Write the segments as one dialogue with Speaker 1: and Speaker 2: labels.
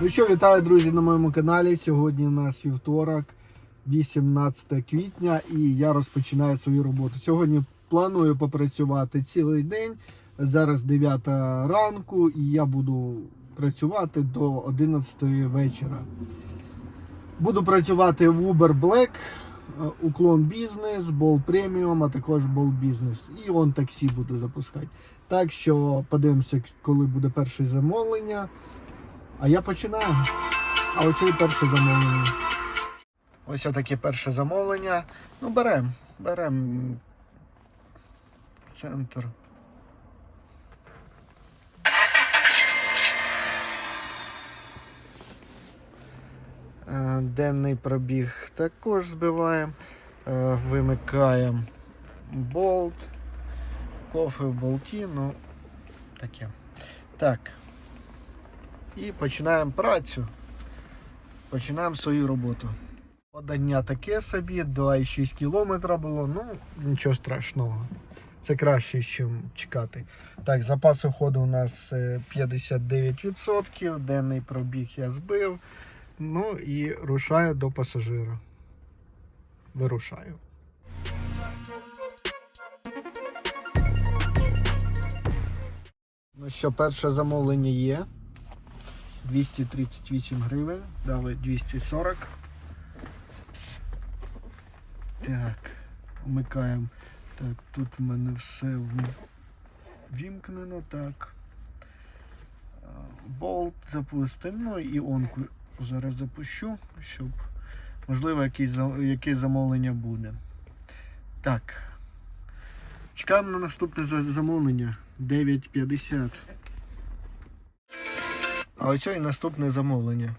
Speaker 1: Ну що, вітаю, друзі, на моєму каналі. Сьогодні у нас вівторок, 18 квітня, і я розпочинаю свою роботу. Сьогодні планую попрацювати цілий день. Зараз 9 ранку, і я буду працювати до 11 вечора. Буду працювати в Uber Black, е, уклон бізнес, бол преміум, а також бол бізнес. І он таксі буду запускати. Так що подивимося, коли буде перше замовлення. А я починаю. А ось і перше замовлення. Ось таке перше замовлення. Ну, беремо. Беремо центр. Е, Денний пробіг також збиваємо. Е, Вимикаємо болт. Кофе в болті, ну таке. Так. І починаємо працю. Починаємо свою роботу. Подання таке собі, 2,6 км було, ну нічого страшного. Це краще, ніж чекати. Так, запас уходу у нас е, 59%, денний пробіг я збив. Ну і рушаю до пасажира. Вирушаю. Ну що, перше замовлення є. 238 гривень, дали 240. Так, вмикаємо. Так, тут в мене все вімкнено, так. Болт запустимо, ну і онку зараз запущу, щоб можливо якесь, якесь замовлення буде. Так. Чекаємо на наступне замовлення 9.50. А ось і наступне замовлення.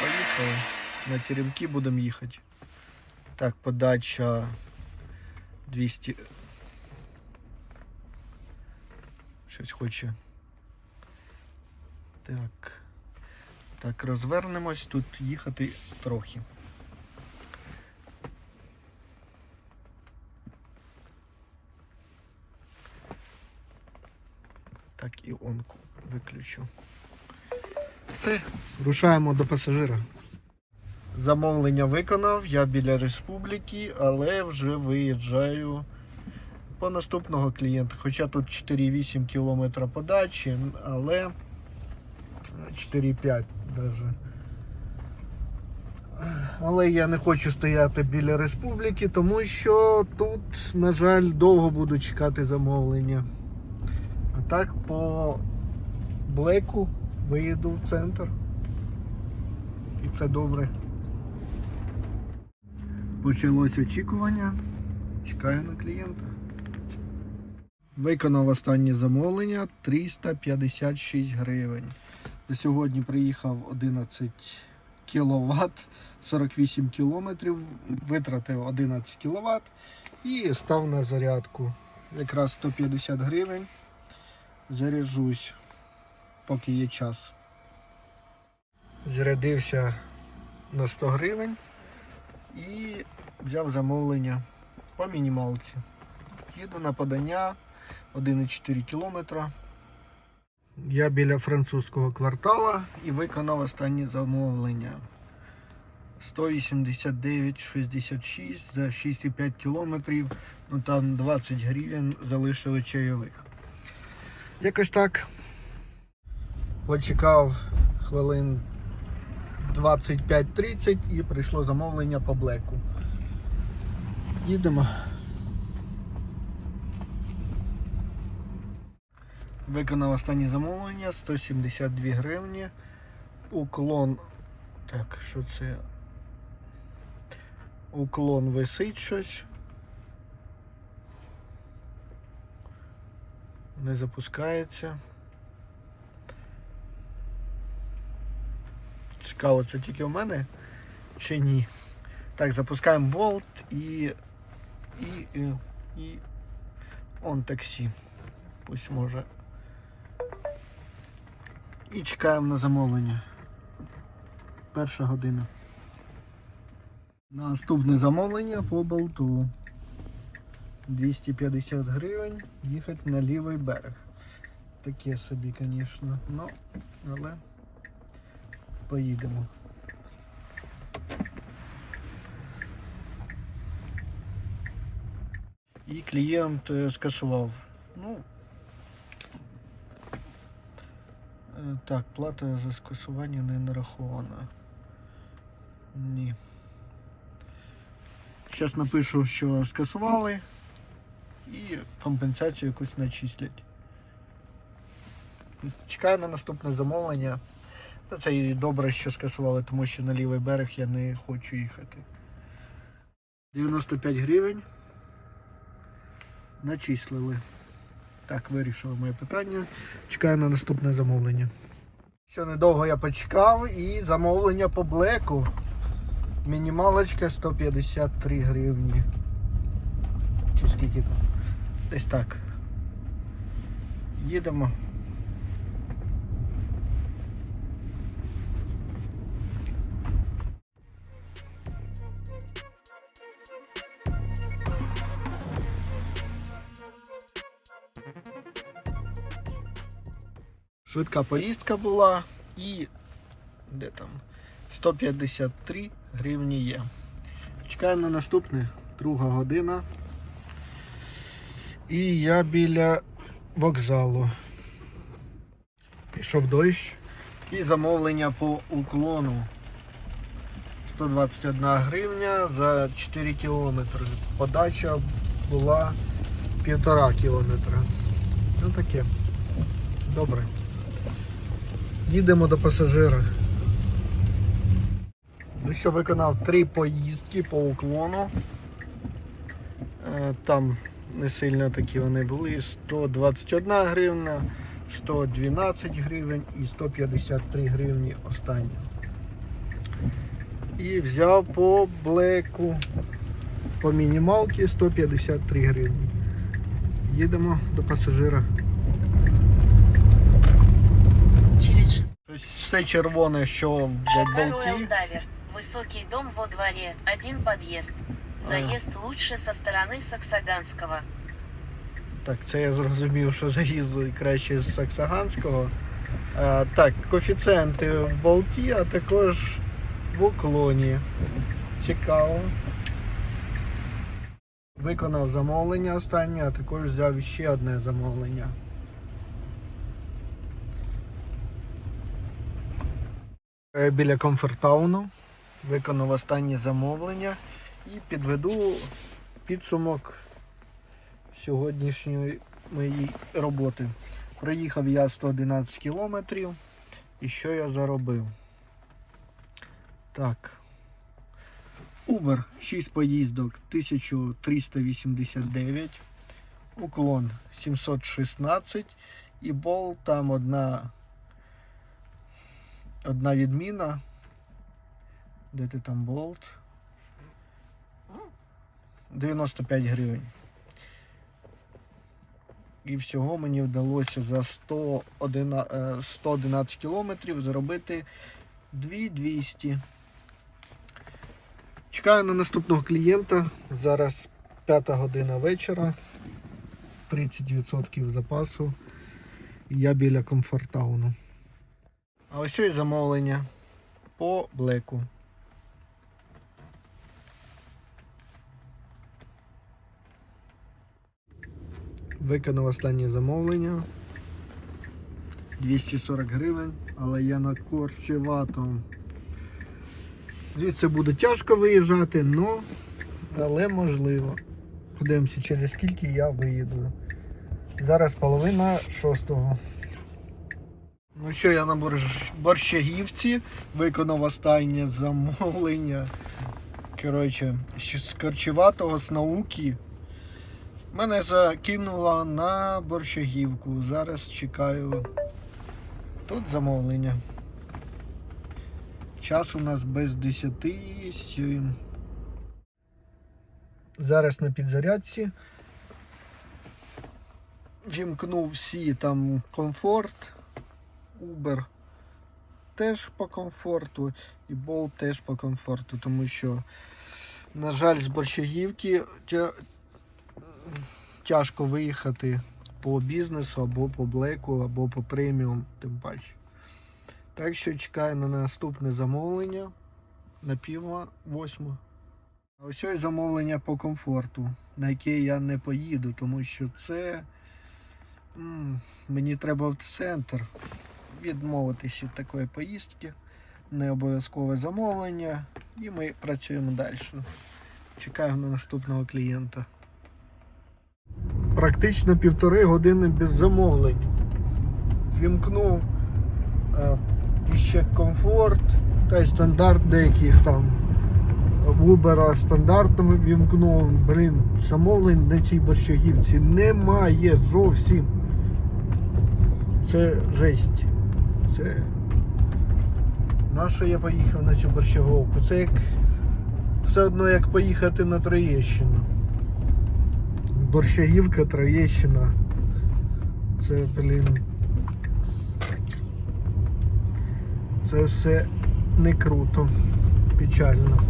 Speaker 1: Поїхали. На теремки будемо їхати. Так, подача 200. Щось хоче. Так. Так, розвернемось. Тут їхати трохи. Так, і онку виключу. Все, рушаємо до пасажира. Замовлення виконав, я біля республіки, але вже виїжджаю по наступного клієнта. Хоча тут 4,8 км подачі, але 4,5 навіть. Але я не хочу стояти біля республіки, тому що тут, на жаль, довго буду чекати замовлення. А так по блеку виїду в центр. І це добре. Почалось очікування. Чекаю на клієнта. Виконав останнє замовлення 356 гривень. За сьогодні приїхав 11 кВт, 48 кілометрів, витратив 11 кВт і став на зарядку. Якраз 150 гривень. Заряджусь, поки є час. Зарядився на 100 гривень і взяв замовлення по мінімалці. Їду на подання 1,4 кілометра. Я біля французького квартала і виконав останнє замовлення. 189,66 за 6,5 кілометрів. Ну там 20 гривень залишили чайових. Якось так. Почекав хвилин 25-30 і прийшло замовлення по блеку. Їдемо. Виконав останнє замовлення 172 гривні. Уклон. Так, що це? Уклон висить щось. Не запускається. Цікаво, це тільки в мене чи ні. Так, запускаємо болт і. І. І. і он таксі. Пусть може. І чекаємо на замовлення. Перша година. Наступне замовлення по болту. 250 гривень їхати на лівий берег. таке собі, звісно. Ну, але поїдемо. І клієнт е, скасував. Ну, е, так, плата за скасування не нарахована. Ні. Зараз напишу, що скасували компенсацію якусь начислять. Чекаю на наступне замовлення. Це і добре, що скасували, тому що на лівий берег я не хочу їхати. 95 гривень. Начислили. Так, вирішили моє питання. Чекаю на наступне замовлення. Що недовго я почекав і замовлення по блеку. Мінімалочка 153 гривні. Чи скільки там? Десь так. Їдемо. Швидка поїздка була і де там 153 гривні є. Чекаємо на наступне, друга година. І я біля вокзалу. Пішов дощ. І замовлення по уклону. 121 гривня за 4 кілометри. Подача була 1,5 кілометра. Ну таке. Добре. Їдемо до пасажира. Ну що, виконав три поїздки по уклону. Е, Там не сильно такі вони були. 121 гривна, 112 гривень і 153 гривні останні. І взяв по блеку по мінімалці 153 гривні. Їдемо до пасажира. Все червоне, що в болті.
Speaker 2: Royal Высокий дом во дворе. Один подъезд. Заезд лучше со стороны Саксаганского.
Speaker 1: Так, це я зрозумів, що заїзду краще з Саксаганського. А, так, коефіцієнти в болті, а також в уклоні. Цікаво. Виконав замовлення останнє, а також взяв ще одне замовлення. Е, Біля комфортауну виконав останнє замовлення і підведу підсумок сьогоднішньої моєї роботи. Проїхав я 111 кілометрів. І що я заробив? Так. Uber 6 поїздок 1389. Уклон 716. І Бол там одна. Одна відміна. Де ти там болт? 95 гривень. І всього мені вдалося за 111, е, 111 кілометрів зробити 2200. Чекаю на наступного клієнта. Зараз 5 година вечора. 30% запасу. Я біля комфортауну. А ось і замовлення по блеку. Виконав останнє замовлення. 240 гривень, але я на корчеватому. Звідси буде тяжко виїжджати, но, але можливо. Подивимося, через скільки я виїду. Зараз половина шостого. Ну що, я на Борщ- Борщагівці виконав останнє замовлення. Коротше, з Корчеватого, з науки. Мене закинуло на борщагівку. Зараз чекаю тут замовлення. Час у нас без 10 7. Зараз на підзарядці. Вімкнув всі там комфорт, Uber теж по комфорту і Bolt теж по комфорту, тому що, на жаль, з борщагівки тяжко виїхати по бізнесу, або по блеку, або по преміум, тим паче. Так що чекаю на наступне замовлення на пів восьма. А ось ось замовлення по комфорту, на яке я не поїду, тому що це м, мені треба в центр відмовитися від такої поїздки. Не обов'язкове замовлення. І ми працюємо далі. Чекаємо на наступного клієнта. Практично півтори години без замовлень. Вімкнув е, іще комфорт та й стандарт деяких там. Uber стандартно вімкнув. Блін, замовлень на цій борщагівці немає зовсім. Це жесть. Це. На що я поїхав на цю борщаговку? Це як все одно як поїхати на Троєщину. Борщагівка, Троєщина. Це, блін. Це все не круто. Печально.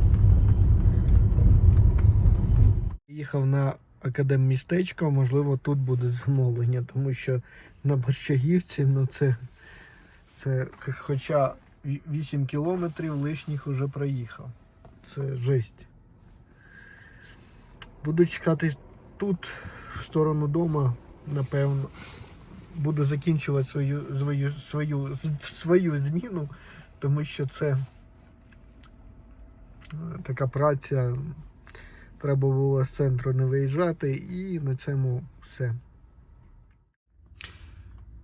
Speaker 1: Їхав на академмістечко, можливо, тут буде замовлення, тому що на Борщагівці, ну це, це хоча 8 кілометрів лишніх уже проїхав. Це жесть. Буду чекати тут, в сторону дома, напевно. Буду закінчувати свою, свою, свою, свою зміну, тому що це е, така праця. Треба було з центру не виїжджати і на цьому все.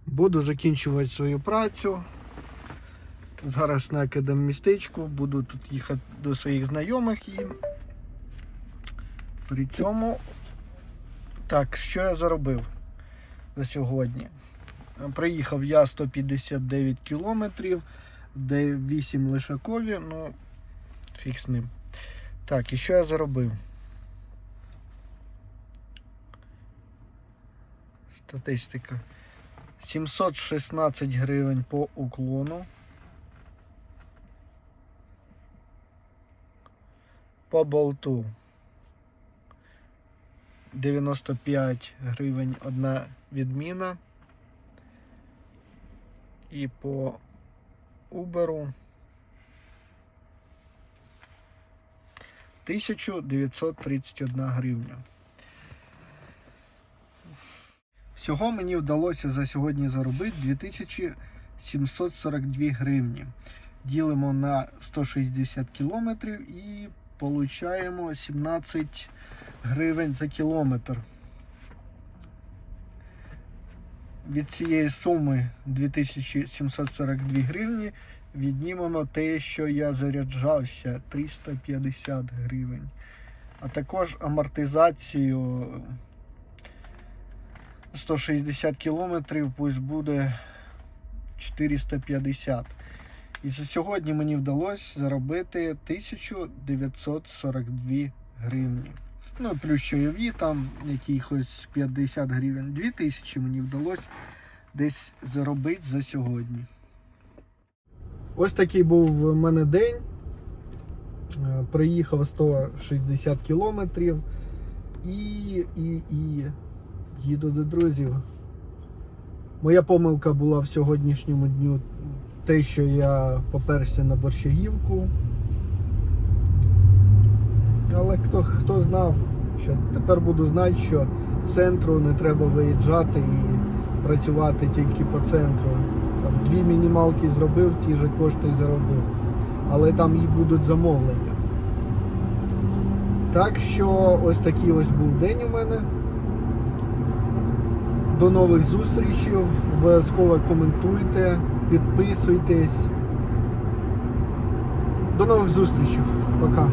Speaker 1: Буду закінчувати свою працю. Зараз на академмістечку, буду тут їхати до своїх знайомих і при цьому. Так, що я заробив за сьогодні? Приїхав я 159 кілометрів, де 8 лишакові, ну, фіг з ним. Так, і що я заробив? Статистика. 716 гривень по уклону. По болту 95 гривень одна відміна. І по Uber 1931 гривня. Всього мені вдалося за сьогодні заробити 2742 гривні. Ділимо на 160 кілометрів і получаємо 17 гривень за кілометр. Від цієї суми 2742 гривні віднімемо те, що я заряджався 350 гривень. А також амортизацію 160 кілометрів, пусть буде 450. І за сьогодні мені вдалося заробити 1942 гривні. Ну, плюс чайові там якихось 50 гривень. 2000 мені вдалося десь заробити за сьогодні. Ось такий був в мене день. Е, Приїхав 160 кілометрів і, і, і їду до друзів. Моя помилка була в сьогоднішньому дню те, що я поперся на борщагівку. Але хто, хто знав, що тепер буду знати, що з центру не треба виїжджати і працювати тільки по центру. Там дві мінімалки зробив, ті ж кошти заробив. Але там і будуть замовлення. Так що ось такий ось був день у мене. До нових зустрічей. Обов'язково коментуйте, підписуйтесь. До нових зустрічей. Пока.